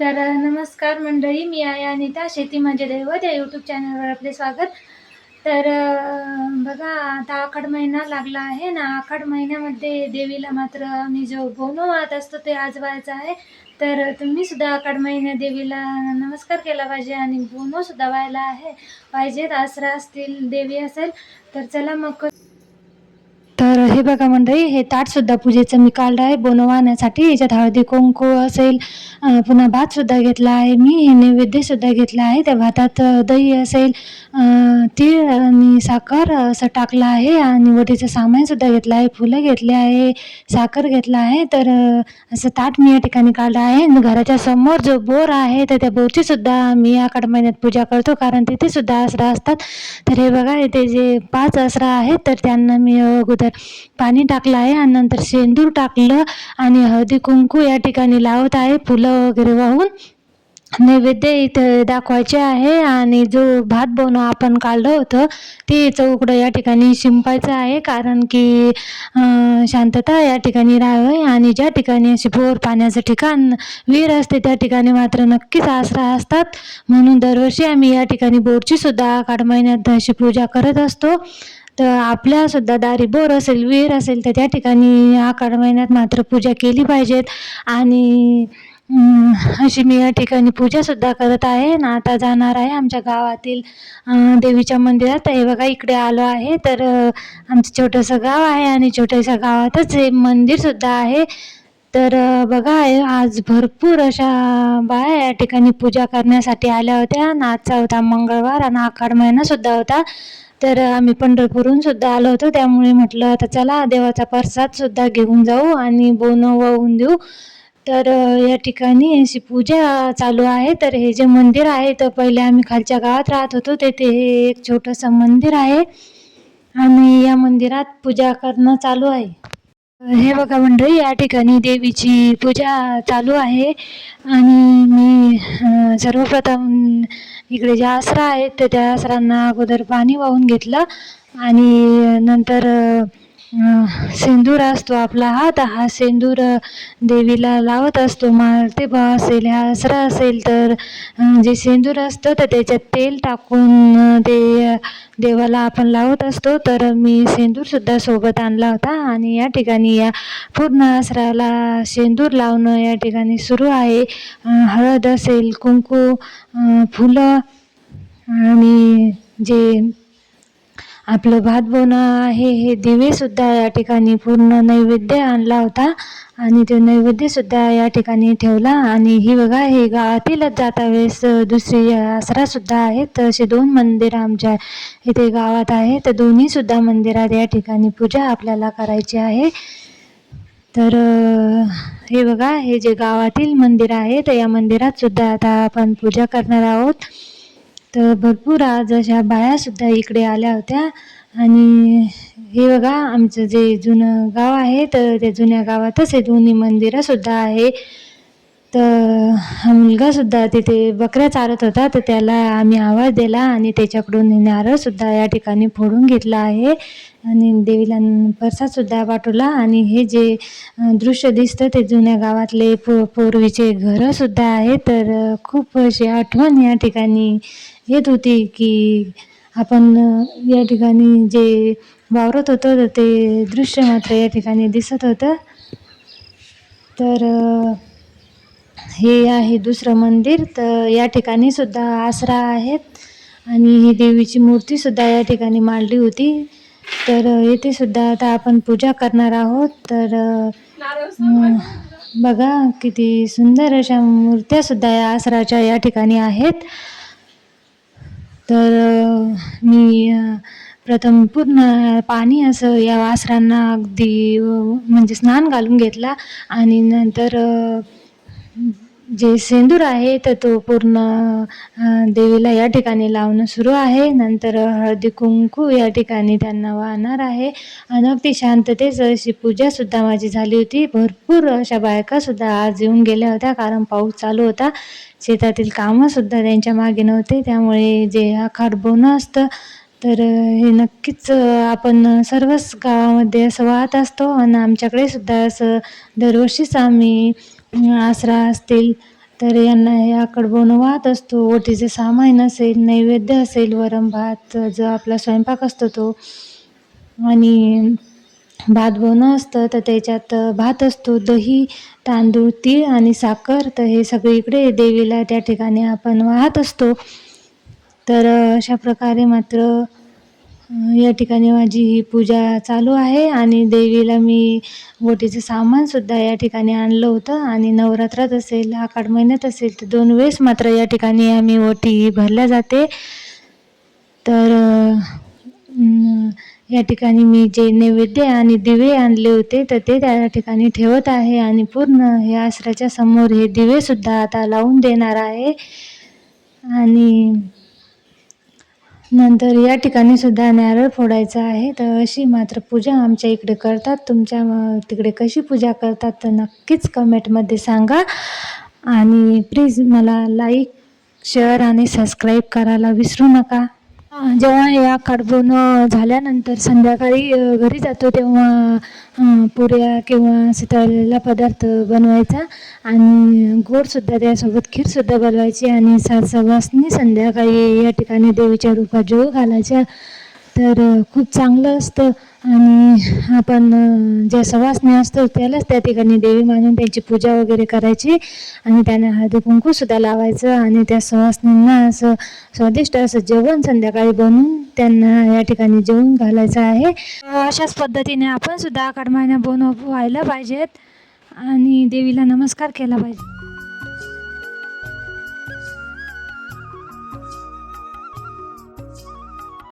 तर नमस्कार मंडळी मी आहे अनिता शेती म्हणजे दैवत या यूट्यूब चॅनलवर आपले स्वागत. तर बघा आता आखाड महिना लागला आहे ना आखाड महिन्यामध्ये देवीला मात्र आम्ही जो बोनो वाहत असतो ते आज व्हायचं आहे. तर तुम्ही सुद्धा आखाड महिन्यात देवीला नमस्कार केला पाहिजे आणि बोनोसुद्धा व्हायला आहे. पाहिजेत आसरा असतील देवी असेल तर चला मग तर हे बघा मंडळी हे ताटसुद्धा पूजेचं मी काढलं आहे. बनवण्यासाठी याच्यात हळदी कुंकू असेल पुन्हा भातसुद्धा घेतला आहे मी. हे नैवेद्यसुद्धा घेतला आहे. त्या भातात दही असेल तीळ आणि साखर असं टाकलं आहे आणि वटीचं सामानसुद्धा घेतलं आहे. फुलं घेतली आहे साखर घेतला आहे. तर असं ताट मी या ठिकाणी काढलं आहे आणि घराच्या समोर जो बोर आहे तर त्या बोरचीसुद्धा मी मी आखाड महिन्यात पूजा करतो. कारण तिथेसुद्धा आसरा असतात. तर हे बघा इथे जे पाच आसरा आहेत तर त्यांना मी अगोदर पाणी टाकलं आहे आणि नंतर शेंदूर टाकलं आणि हळदी कुंकू या ठिकाणी लावत आहे फुलं वगैरे वाहून. नैवेद्य इथं दाखवायचे आहे आणि जो भात बनव आपण काढलं होतं ते चौकडं या ठिकाणी शिंपायचं आहे कारण की शांतता या ठिकाणी राहावी आणि ज्या ठिकाणी असे बोर पाण्याचं ठिकाण विहीर असते त्या ठिकाणी मात्र नक्कीच आसरा असतात. म्हणून दरवर्षी आम्ही या ठिकाणी बोरची सुद्धा आखाड महिन्यात अशी पूजा करत असतो. तर आपल्यासुद्धा दारी बोर असेल विहीर असेल तर त्या ठिकाणी आखाड महिन्यात मात्र पूजा केली पाहिजेत. आणि अशी मी या ठिकाणी पूजासुद्धा करत आहे ना आता जाणार आहे आमच्या गावातील देवीच्या मंदिरात. हे बघा इकडे आलो आहे. तर आमचं छोटंसं गाव आहे आणि छोट्याशा गावातच हे मंदिरसुद्धा आहे. तर बघा आज भरपूर अशा बाया या ठिकाणी पूजा करण्यासाठी आल्या होत्या. आणि आजचा होता मंगळवार आणि आखाड महिनासुद्धा होता. तर आम्ही पंढरपूरहून सुद्धा आलो होतो. त्यामुळे म्हटलं आता चला देवाचा प्रसादसुद्धा घेऊन जाऊ आणि बोनं वाहून देऊ. तर या ठिकाणी अशी पूजा चालू आहे. तर हे जे मंदिर आहे तर पहिले आम्ही खालच्या गावात राहत होतो. तेथे हे एक छोटंसं मंदिर आहे. आणि या मंदिरात पूजा करणं चालू आहे. हे बघा मंडळी या ठिकाणी देवीची पूजा चालू आहे. आणि मी सर्वप्रथम इकडे ज्या आसरा आहेत त्या आसरांना अगोदर पाणी वाहून घेतलं. आणि नंतर सेंदूर असतो आपला हात हा सेंदूर देवीला लावत असतो मालतेबा असेल हा आसरा असेल तर जे सेंदूर असतं तर त्याच्यात तेल टाकून ते देवाला आपण लावत असतो. तर मी सेंदूरसुद्धा सोबत आणला होता आणि या ठिकाणी या पूर्ण आसराला सिंदूर लावणं या ठिकाणी सुरू आहे. हळद असेल कुंकू फुलं आणि जे आपलं भात बोनं आहे हे दिवेसुद्धा या ठिकाणी पूर्ण नैवेद्य आणला होता आणि तो नैवेद्यसुद्धा या ठिकाणी ठेवला. आणि ही बघा हे गावातीलच जाता वेळेस दुसरी आसरासुद्धा आहेत तर असे दोन मंदिरं आमच्या इथे गावात आहे तर दोन्हीसुद्धा मंदिरात या ठिकाणी पूजा आपल्याला करायची आहे. तर हे बघा हे जे गावातील मंदिर आहे तर या मंदिरात सुद्धा आता आपण पूजा करणार आहोत. तर भरपूर आज अशा बायासुद्धा इकडे आल्या होत्या. आणि हे बघा आमचं जे जुनं गाव आहे तर त्या जुन्या गावातच हे दोन्ही मंदिरंसुद्धा आहे. तर हा मुलगासुद्धा तिथे बकऱ्या चारत होता तर त्याला आम्ही आवाज दिला आणि त्याच्याकडून नारळसुद्धा या ठिकाणी फोडून घेतला आहे. आणि देवीला प्रसादसुद्धा पाठवला आणि हे जे दृश्य दिसतं ते जुन्या गावातले पू पूर्वीचे घरंसुद्धा आहे. तर खूप अशी आठवण या ठिकाणी येत होती की आपण या ठिकाणी जे वावरत होतो तर ते दृश्य मात्र या ठिकाणी दिसत होतं. तर हे आहे दुसरं मंदिर. तर या ठिकाणी सुद्धा आसरा आहेत. आणि ही देवीची मूर्तीसुद्धा या ठिकाणी मांडली होती. तर येथे सुद्धा आता आपण पूजा करणार आहोत. तर बघा किती सुंदर अशा मूर्त्यासुद्धा या आसराच्या या ठिकाणी आहेत. तर मी प्रथम पूर्ण पाणी असं या आसरांना अगदी म्हणजे स्नान घालून घेतला. आणि नंतर जे सेंदूर आहे तर तो पूर्ण देवीला या ठिकाणी लावणं सुरू आहे. नंतर हळदी कुंकू या ठिकाणी त्यांना वाहणार आहे. आणि अगदी शांततेच अशी पूजासुद्धा माझी झाली होती. भरपूर अशा बायकासुद्धा आज येऊन गेल्या होत्या कारण पाऊस चालू होता. शेतातील कामंसुद्धा त्यांच्या मागे नव्हते. त्यामुळे जे हा बोनं असतं तर हे नक्कीच आपण सर्वच गावामध्ये असं वाहत असतो आणि आमच्याकडे सुद्धा असं दरवर्षीच आम्ही आसरा असतील तर यांना हे आकड वाहत असतो. ओटीचे सामान असेल नैवेद्य असेल वरण भात जो आपला स्वयंपाक असतो तो. आणि भात बनवणं असतं तर त्याच्यात भात असतो दही तांदूळ तीळ आणि साखर. तर हे सगळीकडे देवीला त्या ठिकाणी आपण वाहत असतो. तर अशा प्रकारे मात्र या ठिकाणी माझी ही पूजा चालू आहे आणि देवीला मी ओटीचं सामानसुद्धा या ठिकाणी आणलं होतं आणि नवरात्रात असेल आखाड महिन्यात असेल तर दोन वेळेस मात्र या ठिकाणी आम्ही ओटी भरल्या जाते. तर या ठिकाणी मी जे नैवेद्य आणि दिवे आणले होते तर ते त्या ठिकाणी ठेवत आहे आणि पूर्ण हे आसराच्या समोर हे दिवेसुद्धा आता लावून देणार आहे. आणि नंतर या ठिकाणी सुद्धा नारळ फोडायचा आहे. तर अशी मात्र पूजा आमच्या इकडे करतात. तुमच्या तिकडे कशी पूजा करतात तर नक्कीच कमेंटमध्ये सांगा. आणि प्लीज मला लाईक शेअर आणि सबस्क्राईब करायला विसरू नका. जेव्हा या कडबून झाल्यानंतर संध्याकाळी घरी जातो तेव्हा पुऱ्या किंवा शितळलेला पदार्थ बनवायचा आणि गोडसुद्धा त्यासोबत खीरसुद्धा बनवायची आणि सासवासनी संध्याकाळी या ठिकाणी देवीच्या रूपात जेवू घालायच्या तर खूप चांगलं असतं आणि आपण ज्या सवासणी असतो त्यालाच त्या ठिकाणी देवी मानून त्यांची पूजा वगैरे करायची आणि त्यांना हळदी कुंकूसुद्धा लावायचं आणि त्या सवासणींना असं स्वादिष्ट असं जेवण संध्याकाळी बनवून त्यांना या ठिकाणी जेवण घालायचं आहे. अशाच पद्धतीने आपण सुद्धा आखाड महिना बनव व्हायला पाहिजेत आणि देवीला नमस्कार केला पाहिजे.